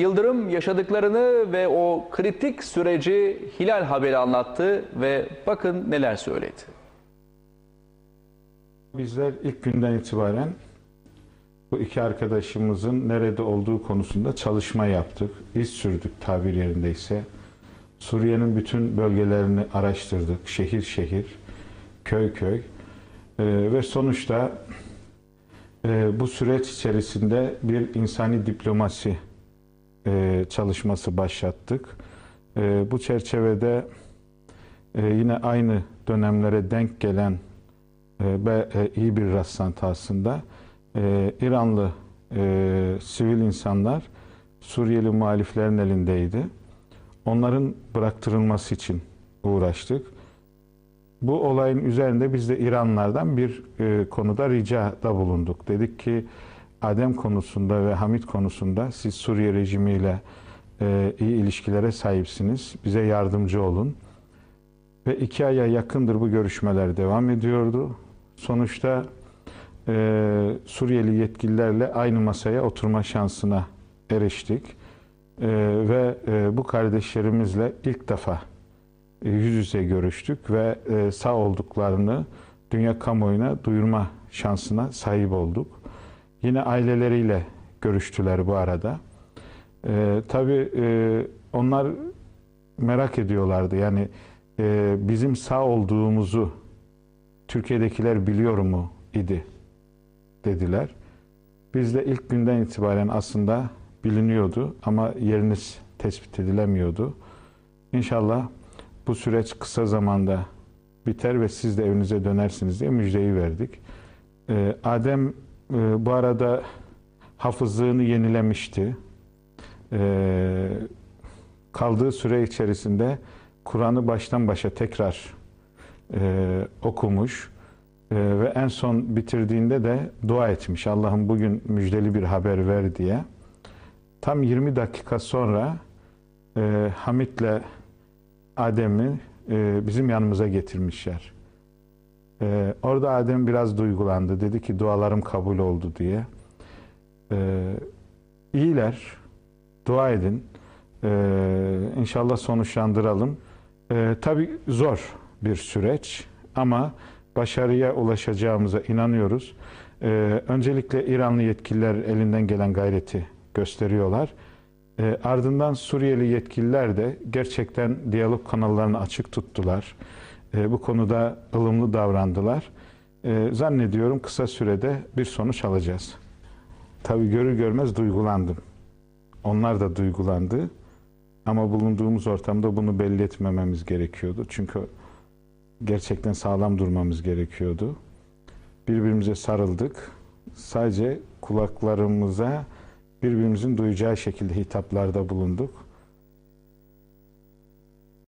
Yıldırım yaşadıklarını ve o kritik süreci Hilal haberi anlattı ve bakın neler söyledi. Bizler ilk günden itibaren bu iki arkadaşımızın nerede olduğu konusunda çalışma yaptık. İz sürdük tabir yerindeyse. Suriye'nin bütün bölgelerini araştırdık. Şehir şehir, köy köy. Ee, ve sonuçta e, bu süreç içerisinde bir insani diplomasi e, çalışması başlattık. E, bu çerçevede e, yine aynı dönemlere denk gelen ve e, iyi bir rastlantı aslında. E, İranlı e, sivil insanlar Suriyeli muhaliflerin elindeydi. Onların bıraktırılması için uğraştık. Bu olayın üzerinde biz de İranlardan bir e, konuda ricada bulunduk. Dedik ki Adem konusunda ve Hamit konusunda siz Suriye rejimiyle e, iyi ilişkilere sahipsiniz. Bize yardımcı olun. Ve iki aya yakındır bu görüşmeler devam ediyordu. Sonuçta e, Suriyeli yetkililerle aynı masaya oturma şansına eriştik. E, ve e, bu kardeşlerimizle ilk defa e, yüz yüze görüştük ve e, sağ olduklarını dünya kamuoyuna duyurma şansına sahip olduk. Yine aileleriyle görüştüler bu arada. E, tabii e, onlar merak ediyorlardı. Yani e, bizim sağ olduğumuzu Türkiye'dekiler biliyor mu idi dediler. Biz de ilk günden itibaren aslında biliniyordu ama yeriniz tespit edilemiyordu. İnşallah bu süreç kısa zamanda biter ve siz de evinize dönersiniz diye müjdeyi verdik. Ee, Adem e, bu arada hafızlığını yenilemişti. Ee, kaldığı süre içerisinde Kur'an'ı baştan başa tekrar e, okumuş e, ve en son bitirdiğinde de dua etmiş. Allah'ım bugün müjdeli bir haber ver diye. Tam 20 dakika sonra e, Hamit'le Adem'i bizim yanımıza getirmişler. E, orada Adem biraz duygulandı. Dedi ki dualarım kabul oldu diye. E, iyiler. Dua edin. E, inşallah sonuçlandıralım. E, tabii zor bir süreç ama başarıya ulaşacağımıza inanıyoruz. Ee, öncelikle İranlı yetkililer elinden gelen gayreti gösteriyorlar. Ee, ardından Suriyeli yetkililer de gerçekten diyalog kanallarını açık tuttular. Ee, bu konuda ılımlı davrandılar. Ee, zannediyorum kısa sürede bir sonuç alacağız. Tabii görür görmez duygulandım. Onlar da duygulandı. Ama bulunduğumuz ortamda bunu belli etmememiz gerekiyordu. Çünkü gerçekten sağlam durmamız gerekiyordu. Birbirimize sarıldık. Sadece kulaklarımıza birbirimizin duyacağı şekilde hitaplarda bulunduk.